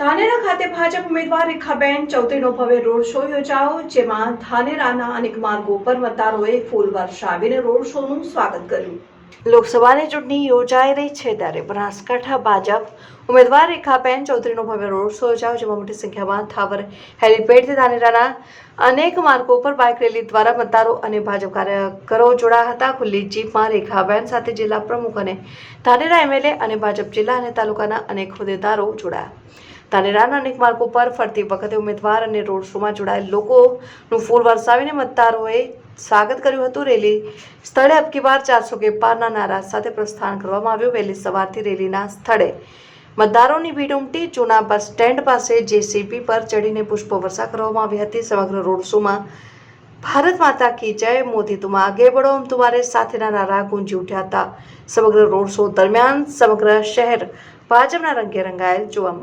ધાનેરા ખાતે ભાજપ ઉમેદવાર રેખાબેન ચૌધરીનો ભવ્ય રોડ શો યોજાયો, જેમાં ધાનેરાના અનેક માર્ગો પર મતદારોએ ફૂલ વર્ષાવીને રોડ શોનું સ્વાગત કર્યું. લોકસભાની ચૂંટણી યોજાઈ રહી છે ત્યારે બનાસકાંઠા ભાજપ ઉમેદવાર રેખાબેન ચૌધરીનો ભવ્ય રોડ શો યોજાયો, જેમાં મોટી સંખ્યામાં થાવર હેલિપેડથી ધાનેરાના અનેક માર્ગો પર બાઇક રેલી દ્વારા મતદારો અને ભાજપ કાર્યકરો જોડાયા હતા. ખુલ્લી જીપમાં રેખાબેન સાથે જિલ્લા પ્રમુખ અને ધાનેરા એમએલએ અને ભાજપ જિલ્લા અને તાલુકાના અનેક હોદ્દેદારો જોડાયા. ધાનેરાના અનેક માર્ગો પર ફરતી વખતે ઉમેદવાર અને રોડ શોમાં જોડાયેલ લોકોનું ફૂલ વરસાવીને મતદારોએ સ્વાગત કર્યું હતું. રેલી સ્થળે અબકી બાર ચારસો કે પારના નારા સાથે પ્રસ્થાન કરવામાં આવ્યું. વહેલી સવારથી રેલીના સ્થળે મતદારોની ભીડ ઉમટી. જૂના બસ સ્ટેન્ડ પાસે જેસીબી પર ચડીને પુષ્પવર્ષા કરવામાં આવી હતી. સમગ્ર રોડ શોમાં ભારત માતા કી જય, મોદી તુમ આગે બઢો હમ તુમારે સાથેના નારા ગુંજી ઉઠ્યા હતા. સમગ્ર રોડ શો દરમિયાન સમગ્ર શહેર ભાજપના રંગે રંગાયેલ જોવા મળ્યું.